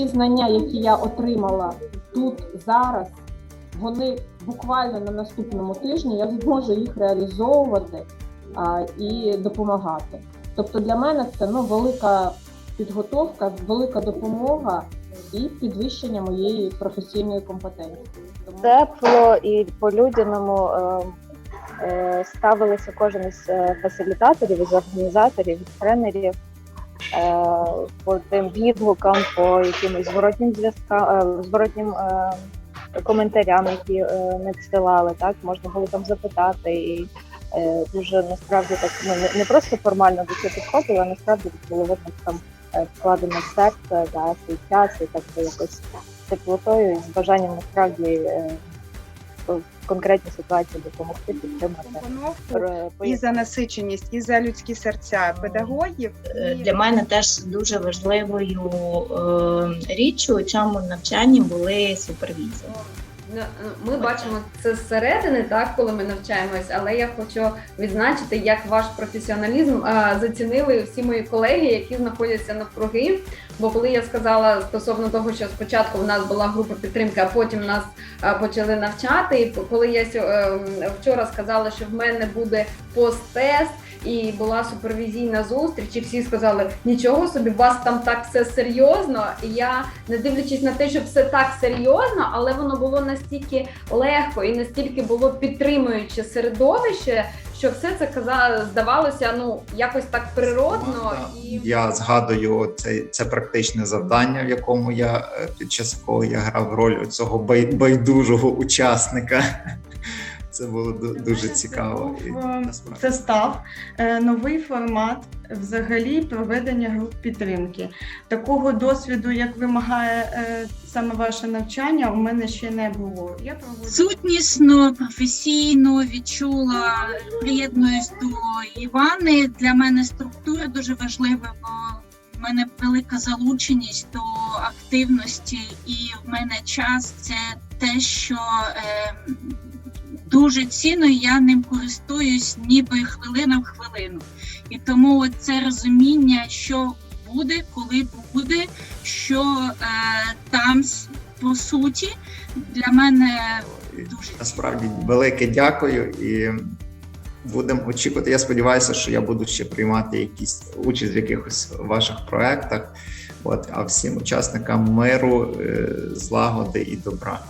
Ті знання, які я отримала тут зараз, вони буквально на наступному тижні я зможу їх реалізовувати а, і допомагати. Тобто для мене це ну, велика підготовка, велика допомога і підвищення моєї професійної компетенції. Тому тепло і по-людяному е, е, ставилися кожен із е, фасилітаторів, із організаторів, із тренерів по тим відгукам, по якимось зворотнім зв'язкам, е, зворотнім е, коментарям, які е, надсилали. Так можна було там запитати і. е, Дуже насправді так ну не- просто формально до цього підходили, а насправді було видно там е, вкладено серце, да, свій час і так якось теплотою і з бажанням насправді е, в конкретній ситуації допомогти підтримати. і за насиченість, і за людські серця педагогів. Е, Для мене теж дуже важливою е, річчю у цьому навчанні були супервізори. Ну, Ми бачимо це зсередини, так коли ми навчаємось, але я хочу відзначити, як ваш професіоналізм а, зацінили всі мої колеги, які знаходяться навкруги. Бо коли я сказала стосовно того, що спочатку в нас була група підтримки, а потім нас а, почали навчати. І коли я сьо- ем, вчора сказала, що в мене буде пост-тест. І була супервізійна зустріч, і всі сказали, нічого собі, у вас там так все серйозно. І я, не дивлячись на те, що все так серйозно, але воно було настільки легко і настільки було підтримуюче середовище, що все це каза, здавалося, ну якось так природно і Я згадую це, це практичне завдання, в якому я е, під час якого я грав роль цього бай, байдужого учасника. Це було дуже цікаво. Е. Це став е, новий формат взагалі проведення груп підтримки. Такого досвіду, як вимагає е, саме ваше навчання, у мене ще не було. Я проводжу Сутнісно, професійно відчула, приєднуюсь до Івани. Для мене структура дуже важлива, бо в мене велика залученість до активності, і в мене час це те, що е, дуже цінно, я ним користуюсь ніби хвилина в хвилину. І тому це розуміння, що буде, коли буде, що е, там по суті для мене дуже Насправді велике дякую і будемо очікувати. Я сподіваюся, що я буду ще приймати якісь участь в якихось ваших проектах. От, а всім учасникам миру, е, злагоди і добра.